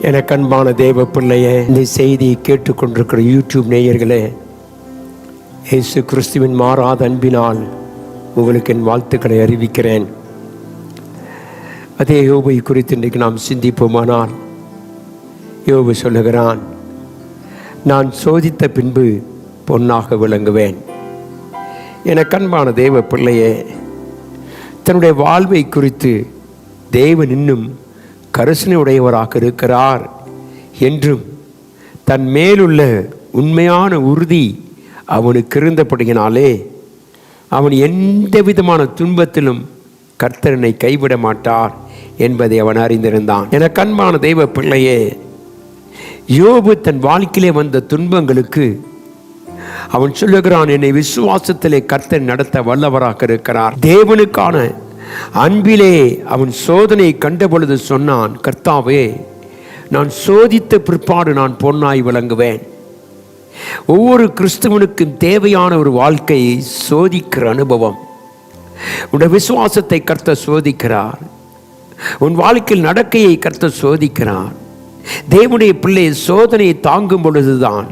எனக்கு அன்பான தேவ பிள்ளையே இந்த செய்தியை கேட்டுக்கொண்டிருக்கிற யூடியூப் நேயர்களே இயேசு கிறிஸ்துவின் மாறாத அன்பினால் உங்களுக்கு என் வாழ்த்துக்களை அறிவிக்கிறேன். அதே யோபை குறித்து இன்றைக்கு நாம் சிந்திப்போமானால் யோபு சொல்லுகிறான் நான் சோதித்த பின்பு பொன்னாக விளங்குவேன். என கண்பான தேவ பிள்ளையே தன்னுடைய வாழ்வை குறித்து தேவன் இன்னும் கரிசனை உடையவராக இருக்கிறார் என்றும் தன் மேலுள்ள உண்மையான உறுதி அவனுக்கு இருந்தபடியினாலே அவன் எந்த விதமான துன்பத்திலும் கர்த்தரனை கைவிட மாட்டார் என்பதை அவன் அறிந்திருந்தான். என கண்பான தெய்வ பிள்ளையே யோபு தன் வாழ்க்கையிலே வந்த துன்பங்களுக்கு அவன் சொல்லுகிறான் என்னை விசுவாசத்திலே கர்த்தர் நடத்த வல்லவராக இருக்கிறார். தேவனுக்கான அன்பிலே அவன் சோதனை கண்டபொழுது சொன்னான் கர்த்தாவே நான் சோதித்த பிற்பாடு நான் பொன்னாய் விளங்குவேன். ஒவ்வொரு கிறிஸ்துவனுக்கும் தேவையான ஒரு வாழ்க்கையை சோதிக்கிற அனுபவம். உன்னுடைய விசுவாசத்தை கர்த்த சோதிக்கிறார். உன் வாழ்க்கையில் நடக்கையை கர்த்த சோதிக்கிறார். தேவனுடைய பிள்ளை சோதனையை தாங்கும் பொழுதுதான்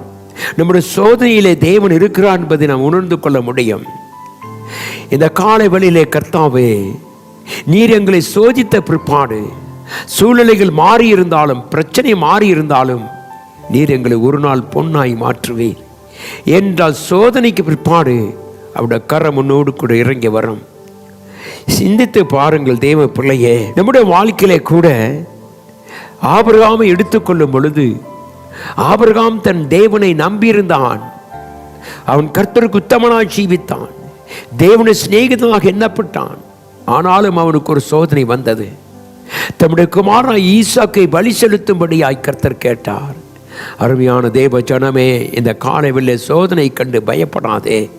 நம்முடைய சோதனையிலே தேவன் இருக்கிறார் என்பதை நாம் உணர்ந்து கொள்ள முடியும். இந்த காலை வழியிலே கர்த்தாவே நீர் எங்களை சோதித்த பிற்பாடு சூழ்நிலைகள் மாறியிருந்தாலும் பிரச்சனை மாறி இருந்தாலும் நீர் எங்களை ஒரு நாள் பொன்னாய் மாற்றுவே என்றால் சோதனைக்கு பிற்பாடு அவருடைய கரம் முன்னோடு கூட இறங்கி வரும். சிந்தித்து பாருங்கள் தேவ பிள்ளையே நம்முடைய வாழ்க்கையிலே கூட ஆபிரகாமை எடுத்துக்கொள்ளும் பொழுது ஆபிரகாம் தன் தேவனை நம்பியிருந்தான். அவன் கர்த்தருக்கு உத்தமனாய் ஜீவித்தான். தேவனை சிநேகிதனாக எண்ணப்பட்டான். ஆனாலும் அவனுக்கு ஒரு சோதனை வந்தது. தம்முடைய குமாரா ஈசாக்கை பலி செலுத்தும்படியாய் கர்த்தர் கேட்டார். அருமையான தேவ ஜனமே இந்த காலைவில் சோதனை கண்டு பயப்படாதே.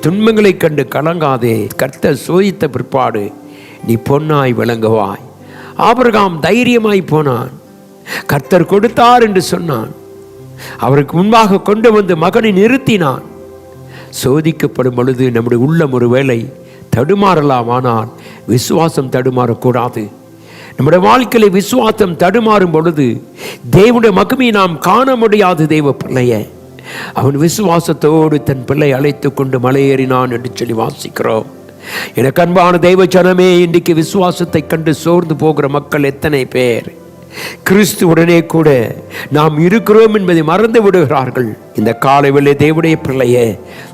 துன்பங்களை கண்டு கலங்காதே. கர்த்தர் சோதித்த பிற்பாடு நீ பொன்னாய் விளங்குவாய். ஆபிரகாம் தைரியமாய் போனான். கர்த்தர் கொடுத்தார் என்று சொன்னான். அவருக்கு முன்பாக கொண்டு வந்து மகனை நிறுத்தினான். சோதிக்கப்படும் பொழுது நம்முடைய உள்ளம் ஒரு வேளை தடுமாறலாம் ஆனால் விசுவாசம் தடுமாறக்கூடாது. நம்முடைய வாழ்க்கையில விசுவாசம் தடுமாறும் பொழுது தேவனுடைய மகிமையை நாம் காண முடியாது தெய்வ பிள்ளைய. அவன் விசுவாசத்தோடு தன் பிள்ளை அழைத்து கொண்டு மலையேறினான் என்று சொல்லி வாசிக்கிறோம். எனக்கு அன்பான தெய்வ ஜனமே இன்றைக்கு விசுவாசத்தை கண்டு சோர்ந்து போகிற மக்கள் எத்தனை பேர்? கிறிஸ்து உடனே கூட நாம் இருக்கிறோம் என்பதை மறந்து விடுகிறார்கள். இந்த காலை வெள்ளை தேவடைய பிள்ளையே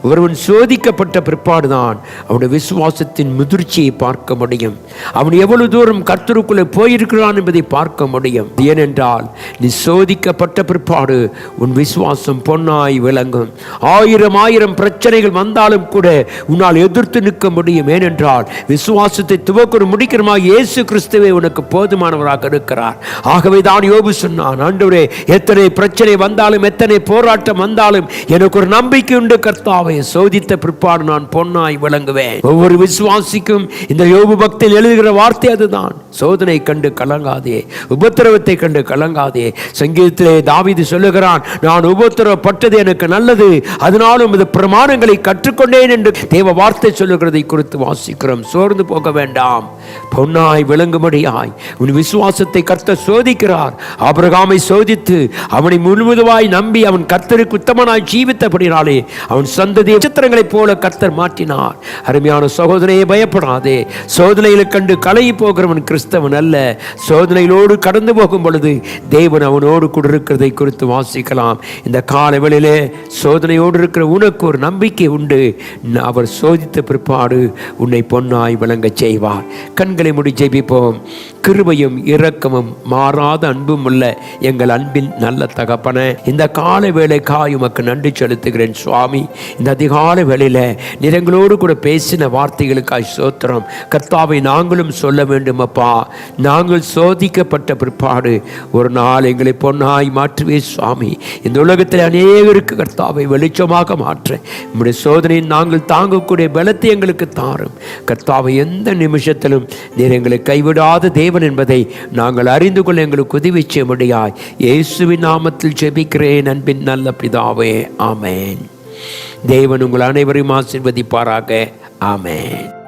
ஒருவன் சோதிக்கப்பட்ட பிற்பாடுதான் அவனுடைய விசுவாசத்தின் முதிர்ச்சியை பார்க்க முடியும். அவன் எவ்வளவு தூரம் கர்த்தருக்குள்ளே போயிருக்கிறான் என்பதை பார்க்க முடியும். ஏனென்றால் நீ சோதிக்கப்பட்ட பிற்பாடு உன் விசுவாசம் பொன்னாய் விளங்கும். ஆயிரம் ஆயிரம் பிரச்சனைகள் வந்தாலும் கூட உன்னால் எதிர்த்து நிற்க முடியும். ஏனென்றால் விசுவாசத்தை துவக்கிற முடிக்கிறமா இயேசு கிறிஸ்துவே உனக்கு போதுமானவராக இருக்கிறார். ஆகவே தான் யோபு சொன்னான் ஆண்டவரே எத்தனை பிரச்சனை வந்தாலும் எத்தனை போராட்டம் வந்தாலும் எனக்கு ஒரு நம்பிக்கை உண்டு. கர்த்தாவை சோதித்த பிற்பாடு நான் பொன்னாய் விளங்குவேன். ஒவ்வொரு விசுவாசிக்கும் இந்த யோபு பக்தியில் எழுதுகிற வார்த்தை அதுதான். சோதனை கண்டு கலங்காதே உபத்திரவத்தை கண்டு கலங்காதே. சங்கீதத்திலே தாவிது சொல்லுகிறான் நான் உபத்திரவப்பட்டது எனக்கு நல்லது அதனாலும் இது பிரமாணங்களை கற்றுக்கொண்டேன் என்று தேவ வார்த்தை சொல்லுகிறதை குறித்து வாசிக்கிறோம். சோர்ந்து போக வேண்டாம். பொன்னாய் விளங்கும்படியாய் உன் விசுவாசத்தை கர்த்த சோதிக்கிறார். ஆபிரகாமை சோதித்து அவனை முழுமுதுவாய் நம்பி அவன் கர்த்தருக்கு உத்தமனாய் ஜீவித்தபடினாலே அவன் சந்ததி நட்சத்திரங்களைப் போல கர்த்தர் மாற்றினார். அருமையான சகோதரையை பயப்படாதே. சோதனையில் கண்டு கலகி போகிறவன் கிறிஸ்தவன் அல்ல. சோதனையிலோடு கடந்து போகும் பொழுது தேவன் அவனோடு கூட இருக்கிறதை குறித்து வாசிக்கலாம். இந்த காலவெளியிலே சோதனையோடு இருக்கிற உனக்கு ஒரு நம்பிக்கை உண்டு. அவர் சோதித்த பிற்பாடு உன்னை பொன்னாய் விளங்கச் செய்வார். கண்களை முடி ஜெபிப்போம். கிருபையும் இரக்கமும் மாறாத அன்பும் உள்ள எங்கள் அன்பின் நல்ல தகப்பன இந்த கால வேலைக்காய் உமக்கு நன்றி செலுத்துகிறேன் சுவாமி. இந்த அதிகால வேளையில் நிறங்களோடு கூட பேசின வார்த்தைகளுக்காய் சோத்திரம். கர்த்தாவை நாங்களும் சொல்ல வேண்டும் அப்பா நாங்கள் சோதிக்கப்பட்ட பிற்பாடு ஒரு நாள் எங்களை பொன்னாய் மாற்றுவே சுவாமி. இந்த உலகத்தில் அநேகருக்கு கர்த்தாவை வெளிச்சமாக மாற்ற. நம்முடைய சோதனையை நாங்கள் தாங்கக்கூடிய பலத்தை எங்களுக்கு தாரும். கர்த்தாவை எந்த நிமிஷத்திலும் நீர் எங்களை கைவிடாத தேவன் என்பதை நாங்கள் அறிந்து கொள்ள எங்களுக்கு உதவி செய்ய முடியாய் இயேசுவின் நாமத்தில் ஜெபிக்கிறேன் அன்பின் நல்ல பிதாவே. ஆமேன். தேவன் உங்கள் அனைவரையும் ஆசிர்வதிப்பாராக. ஆமேன்.